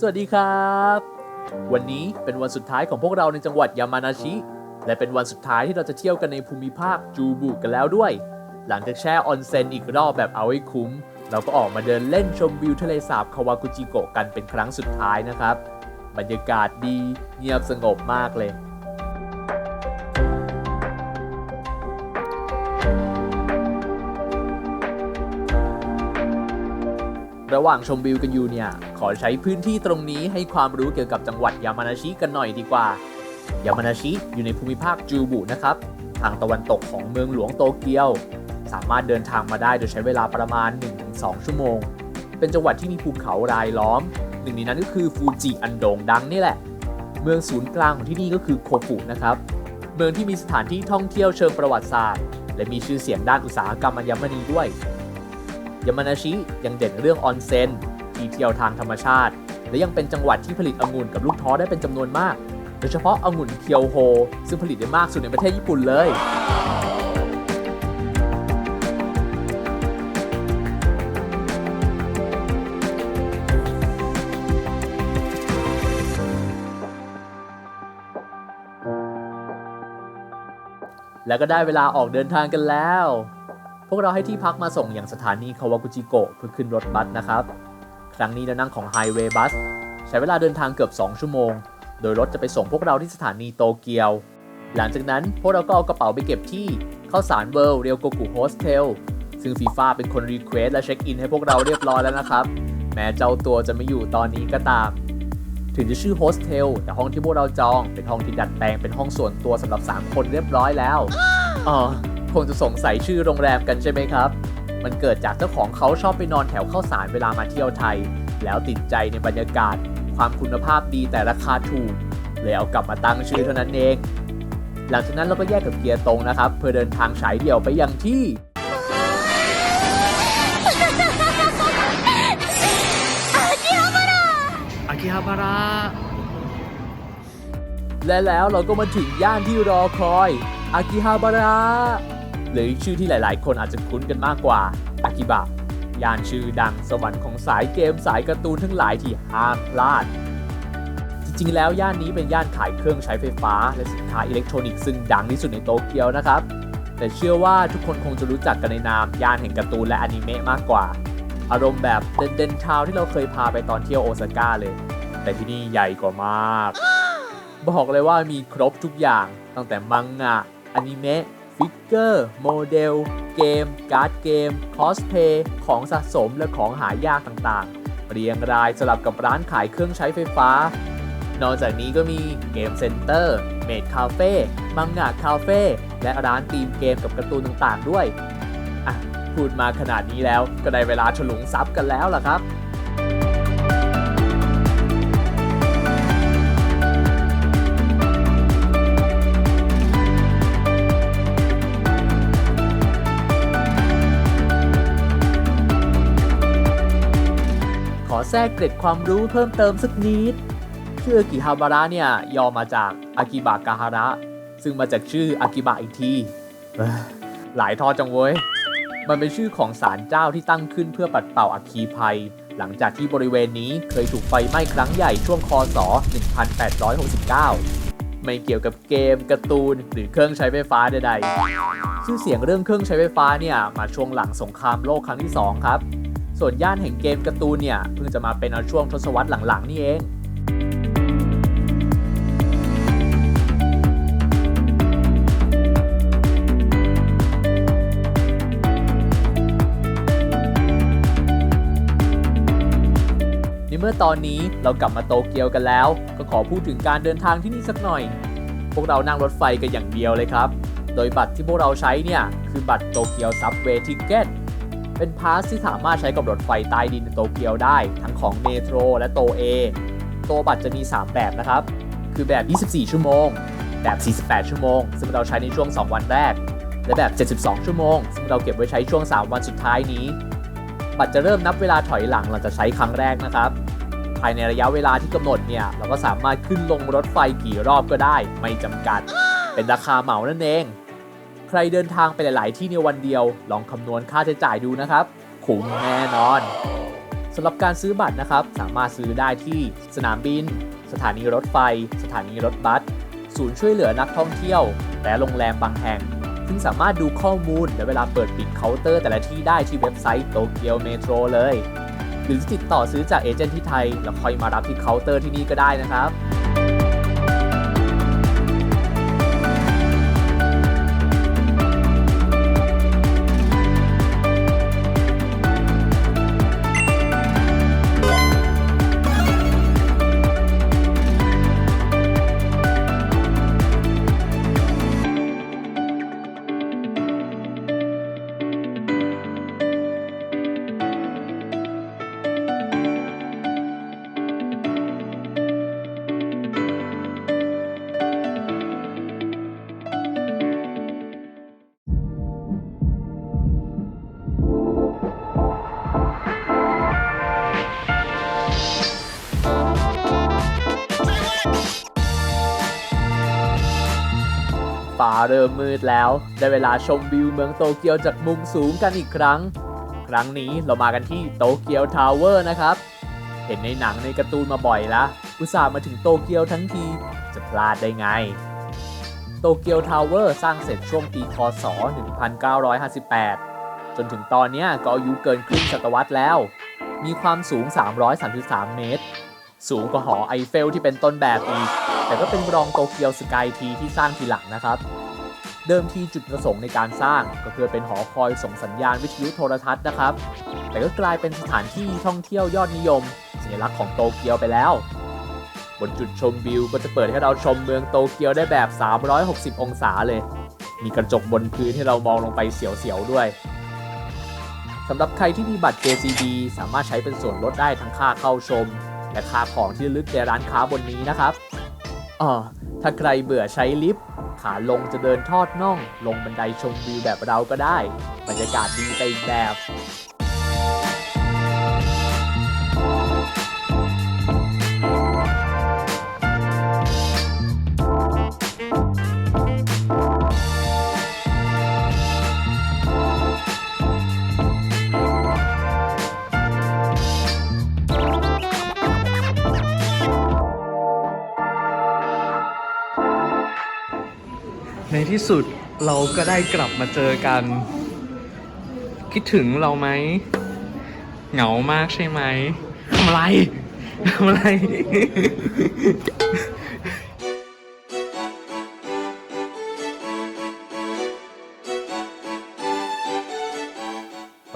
สวัสดีครับ วันนี้เป็นวันสุดท้ายของพวกเราในจังหวัดยามานาชิ และเป็นวันสุดท้ายที่เราจะเที่ยวกันในภูมิภาคจูบุกันแล้วด้วย หลังจากแช่ออนเซ็นอีกรอบแบบเอาให้คุ้ม เราก็ออกมาเดินเล่นชมวิวทะเลสาบคาวากุจิโกะกันเป็นครั้งสุดท้ายนะครับ บรรยากาศดีเงียบสงบมากเลย ระหว่างชมวิวกันอยู่เนี่ย ขอใช้พื้นที่ตรงนี้ให้ความรู้เกี่ยวกับจังหวัดยามานาชิกันหน่อยดีกว่า ยามานาชิอยู่ในภูมิภาคจูบุนะครับ ทางตะวันตกของเมืองหลวงโตเกียว สามารถเดินทางมาได้โดยใช้เวลาประมาณ 1-2 ชั่วโมง เป็นจังหวัดที่มีภูเขารายล้อม หนึ่งในนั้นก็คือฟูจิอันโด่งดังนี่แหละ เมืองศูนย์กลางของที่นี่ก็คือโคฟุนะครับ เมืองที่มีสถานที่ท่องเที่ยวเชิงประวัติศาสตร์ และมีชื่อเสียงด้านอุตสาหกรรมอัญมณีด้วย ยามานาชิยังเด่นเรื่องออนเซ็นที่เที่ยวทางธรรมชาติ และยังเป็นจังหวัดที่ผลิตองุ่นกับลูกท้อได้เป็นจำนวนมาก โดยเฉพาะองุ่นเคียวโฮ ซึ่งผลิตได้มากสุดในประเทศญี่ปุ่นเลยแล้วก็ได้เวลาออกเดินทางกันแล้ว พวกเราให้ที่พักมาส่งอย่างสถานีคาวากุจิโกะเพื่อขึ้นรถบัสนะครับ ครั้งนี้เรานั่งของไฮเวย์บัสใช้เวลาเดินทางเกือบ 2 ชั่วโมง โดยรถจะไปส่งพวกเราที่สถานีโตเกียว หลังจากนั้นพวกเราก็เอากระเป๋าไปเก็บที่เข้าสารเวิลด์เรียวโกกุโฮสเทลซึ่งฟีฟ่าเป็นคนรีเควสและเช็คอินให้พวกเราเรียบร้อยแล้วนะครับ แม้เจ้าตัวจะไม่อยู่ตอนนี้ก็ตาม ถึงจะชื่อโฮสเทลแต่ห้องที่พวกเราจองเป็นห้องที่ดัดแปลงเป็นห้องส่วนตัวสำหรับ 3 คนเรียบร้อยแล้วอ๋อ งจะสงสัยชื่อโรงแรมกันใช่ไหมครับ มันเกิดจากเจ้าของเขาชอบไปนอนแถวเข้าสารเวลามาเที่ยวไทย แล้วติดใจในบรรยากาศ ความคุณภาพดีแต่ราคาถูกเลยเอากลับมาตั้งชื่อเท่านั้นเอง หลังจากนั้นเราก็แยกกับเกียร์ตรงนะครับ เพื่อเดินทางฉายเดี่ยวไปยังที่อากิฮาบาระและแล้วเราก็มาถึงย่านที่รอคอยอากิฮาบาระ หรือชื่อที่หลายๆ คนอาจจะคุ้นกันมากกว่าอากิบะย่านชื่อดังสวรรค์ของสายเกมสายการ์ตูนทั้งหลายที่ห้ามพลาด จริงๆ แล้วย่านนี้เป็นย่านขายเครื่องใช้ไฟฟ้า และสินค้าอิเล็กทรอนิกส์ซึ่งดังที่สุดในโตเกียวนะครับ แต่เชื่อว่าทุกคนคงจะรู้จักกันในนามย่านแห่งการ์ตูนและอนิเมะมากกว่า อารมณ์แบบเดนเดนทาวที่เราเคยพาไปตอนเที่ยวโอซาก้าเลย แต่ที่นี่ใหญ่กว่ามาก บอกเลยว่ามีครบทุกอย่างตั้งแต่มังงะอนิเมะ ฟิกเกอร์โมเดล เกม การ์ดเกม คอสเพย์ ของสะสมและของหายากต่างๆ เรียงรายสลับกับร้านขายเครื่องใช้ไฟฟ้า นอกจากนี้ก็มีเกมเซ็นเตอร์ เมดคาเฟ่ มังงะคาเฟ่ และร้านธีมเกมกับการ์ตูนต่างๆ ด้วย อะ พูดมาขนาดนี้แล้วก็ได้เวลาฉลุงซับกันแล้วล่ะครับ อแทรกเกร็ดความรู้เพิ่มเติมสักนิดชื่ออากิฮาบาระเนี่ยย่อมาจากอากิบะกาฮาระ ซึ่งมาจากชื่ออากิบะอีกที หลายทอจังเว้ย มันเป็นชื่อของศาลเจ้าที่ตั้งขึ้นเพื่อปัดเป่าอัคคีภัย หลังจากที่บริเวณนี้เคยถูกไฟไหม้ครั้งใหญ่ช่วงคศ 1869 ไม่เกี่ยวกับเกมการ์ตูน หรือเครื่องใช้ไฟฟ้าใดๆ ชื่อเสียงเรื่องเครื่องใช้ไฟฟ้าเนี่ยมาช่วงหลังสงครามโลกครั้งที่ 2 ครับ ส่วนย่านแห่งเกมการ์ตูนเนี่ยเพิ่งจะมาเป็นเอาช่วงทศวรรษหลังๆนี่เองในเมื่อตอนนี้เรากลับมาโตเกียวกันแล้ว ก็ขอพูดถึงการเดินทางที่นี่สักหน่อย พวกเรานั่งรถไฟกันอย่างเดียวเลยครับ โดยบัตรที่พวกเราใช้เนี่ย คือบัตรโตเกียวซับเวย์ทิเก็ต เป็นพาสที่สามารถใช้กับรถไฟใต้ดินในโตเกียวได้ ทั้งของเมโทรและโตเอตัวบัตรจะมี 3 แบบนะครับ คือแบบ 24 ชั่วโมง แบบ 48 ชั่วโมง ซึ่งเราใช้ในช่วง 2 วันแรก และแบบ 72 ชั่วโมง ซึ่งเราเก็บไว้ใช้ช่วง 3 วันสุดท้ายนี้ บัตรจะเริ่มนับเวลาถอยหลังหลังจากใช้ครั้งแรกนะครับ ภายในระยะเวลาที่กำหนดเนี่ย เราก็สามารถขึ้นลงรถไฟกี่รอบก็ได้ ไม่จำกัด เป็นราคาเหมานั่นเอง ใครเดินทางไปหลาย ๆ ที่ในวันเดียว ลองคำนวณค่าใช้จ่ายดูนะครับ คุ้มแน่นอนสำหรับการซื้อบัตรนะครับ สามารถซื้อได้ที่สนามบิน สถานีรถไฟ สถานีรถบัส ศูนย์ช่วยเหลือนักท่องเที่ยว และโรงแรมบางแห่ง ซึ่งสามารถดูข้อมูลและเวลาเปิดปิดเคาน์เตอร์แต่ละที่ได้ที่เว็บไซต์โตเกียวเมโทรเลย หรือติดต่อซื้อจากเอเจนต์ที่ไทย แล้วค่อยมารับที่เคาน์เตอร์ที่นี่ก็ได้นะครับ ฟ้าเริ่มมืดแล้ว ได้เวลาชมวิวเมืองโตเกียวจากมุมสูงกันอีกครั้ง ครั้งนี้เรามากันที่โตเกียวทาวเวอร์นะครับ เห็นในหนังในการ์ตูนมาบ่อยละอุตส่าห์มาถึงโตเกียวทั้งที จะพลาดได้ไง โตเกียวทาวเวอร์สร้างเสร็จช่วงปีคศ 1958 จนถึงตอนนี้ก็อายุเกินครึ่งศตวรรษแล้ว มีความสูง 333 เมตร สูงกว่าหอไอเฟลที่เป็นต้นแบบอีก แต่ก็เป็นรองโตเกียวสกายทีที่สร้างทีหลังนะครับ เดิมทีจุดประสงค์ในการสร้างก็เพื่อเป็นหอคอยส่งสัญญาณวิทยุโทรทัศน์นะครับ แต่ก็กลายเป็นสถานที่ท่องเที่ยวยอดนิยม สัญลักษณ์ของโตเกียวไปแล้ว บนจุดชมวิวก็จะเปิดให้เราชมเมืองโตเกียวได้แบบ 360 องศาเลย มีกระจกบนพื้นให้เรามองลงไปเสียวๆด้วยสำหรับใครที่มีบัตร JCB สามารถใช้เป็นส่วนลดได้ทั้งค่าเข้าชม และค่าของที่ลึกในร้านค้าบนนี้นะครับ อ๋อถ้าใครเบื่อใช้ลิฟต์ขาลงจะเดินทอดน่อง ลงบันไดชมวิวแบบเราก็ได้ บรรยากาศดีไปอีกแบบ ที่สุดเราก็ได้กลับมาเจอกัน คิดถึงเราไหม เหงามากใช่ไหมทำอะไรทำอะไร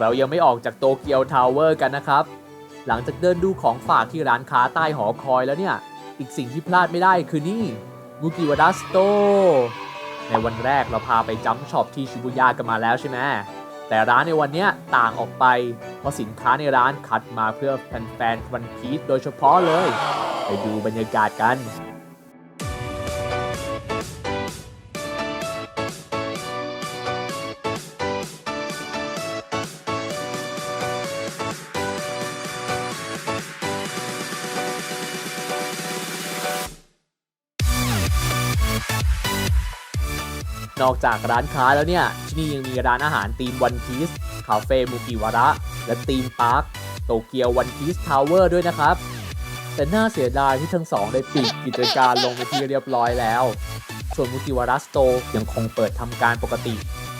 เรายังไม่ออกจากโตเกียวทาวเวอร์กันนะครับ หลังจากเดินดูของฝากที่ร้านค้าใต้หอคอยแล้วเนี่ย อีกสิ่งที่พลาดไม่ได้คือนี่มูกิวาดาสโต ในวันแรกเราพาไปจัมช็อปที่ชิบุย่ากันมาแล้วใช่ไหมแต่ร้านในวันนี้ต่างออกไป เพราะสินค้าในร้านคัดมาเพื่อแฟนๆวันพีชโดยเฉพาะเลย ไปดูบรรยากาศกัน นอกจากร้านค้าแล้วเนี่ย ที่นี่ยังมีร้านอาหารธีมวันพีซคาเฟ่มูกิวาระ และธีมพาร์คโตเกียววันพีซทาวเวอร์ด้วยนะครับ แต่น่าเสียดายที่ทั้งสองได้ปิดกิจการลงไปที่เรียบร้อยแล้ว ส่วนมูกิวาระสโตร์ยังคงเปิดทำการปกติ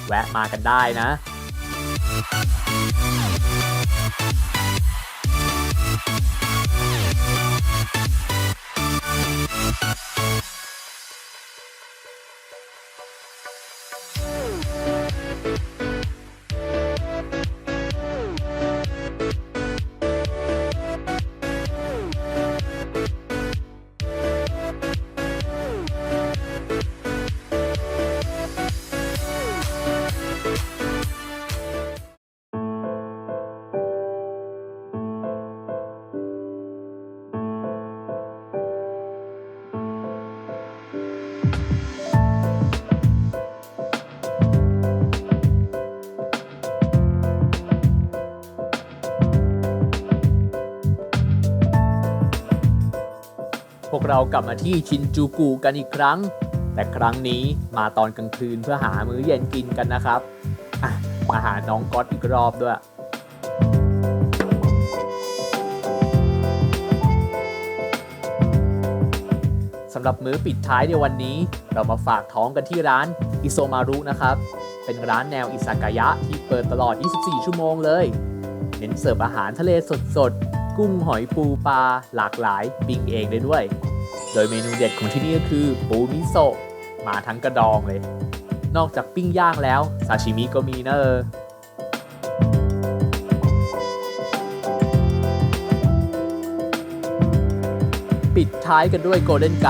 แวะมากันได้นะ เรากลับมาที่ชินจูกุกันอีกครั้ง แต่ครั้งนี้มาตอนกลางคืนเพื่อหามื้อเย็นกินกันนะครับมาหาน้องก๊อตอีกรอบด้วยสำหรับมื้อปิดท้ายในวันนี้ เรามาฝากท้องกันที่ร้านอิโซมารุนะครับ เป็นร้านแนวอิซากายะที่เปิดตลอด 24 ชั่วโมงเลย เน้นเสิร์ฟอาหารทะเลสดๆ กุ้งหอยปูปลาหลากหลายปิ้งเองได้ด้วย โดยเมนูเด็ดของที่นี่ก็คือปูมิโซะมาทั้งกระดองเลย นอกจากปิ้งย่างแล้วซาชิมิก็มีเนอะปิดท้ายกันด้วยโกลเด้นไก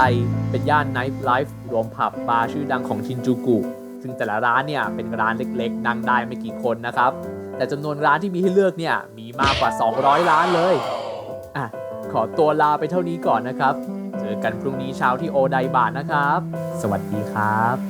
เป็นย่านไนท์ไลฟ์รวมผับบาร์ชื่อดังของชินจูกุ ซึ่งแต่ละร้านเนี่ยเป็นร้านเล็กๆ นั่งได้ไม่กี่คนนะครับ แต่จำนวนร้านที่มีให้เลือกเนี่ยมีมากกว่า 200 ร้านเลย อะ ขอตัวลาไปเท่านี้ก่อนนะครับ กันพรุ่งนี้เช้าที่โอไดบาร์นะครับ สวัสดีครับ